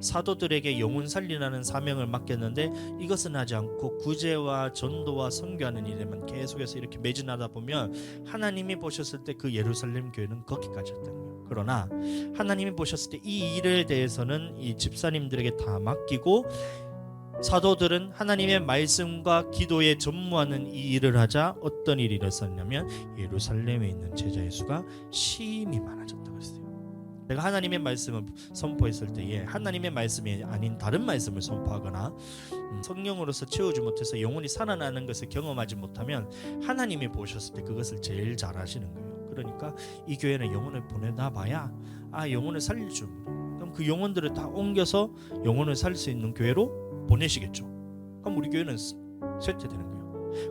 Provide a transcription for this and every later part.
사도들에게 영혼 살리라는 사명을 맡겼는데 이것은 하지 않고 구제와 전도와 선교하는 일에만 계속해서 이렇게 매진하다 보면 하나님이 보셨을 때 그 예루살렘 교회는 거기까지였던 거예요. 그러나 하나님이 보셨을 때 이 일에 대해서는 이 집사님들에게 다 맡기고 사도들은 하나님의 말씀과 기도에 전무하는 이 일을 하자 어떤 일이 일어났냐면 예루살렘에 있는 제자의 수가 심히 많아졌다 그랬어요. 내가 하나님의 말씀을 선포했을 때에 하나님의 말씀이 아닌 다른 말씀을 선포하거나 음, 성령으로서 채우지 못해서 영혼이 살아나는 것을 경험하지 못하면 하나님이 보셨을 때 그것을 제일 잘 하시는 거예요. 그러니까 이 교회는 영혼을 보내나 봐야 아 영혼을 살릴 줄. 그럼 그 영혼들을 다 옮겨서 영혼을 살릴 수 있는 교회로 보내시겠죠. 그럼 우리 교회는 쇠퇴되는 거예요.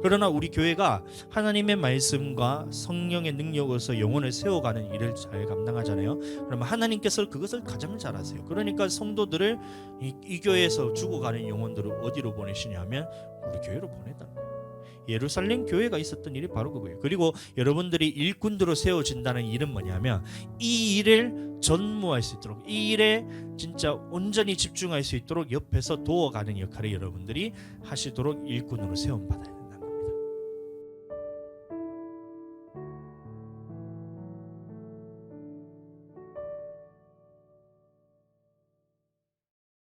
그러나 우리 교회가 하나님의 말씀과 성령의 능력으로서 영혼을 세워가는 일을 잘 감당하잖아요. 그러면 하나님께서 그것을 가장 잘하세요. 그러니까 성도들을 이, 이 교회에서 죽어가는 영혼들을 어디로 보내시냐면 우리 교회로 거예요. 예루살렘 교회가 있었던 일이 바로 그거예요. 그리고 여러분들이 일꾼들로 세워진다는 일은 뭐냐면 이 일을 전무할 수 있도록 이 일에 진짜 온전히 집중할 수 있도록 옆에서 도와가는 역할을 여러분들이 하시도록 일꾼으로 세움 받아요.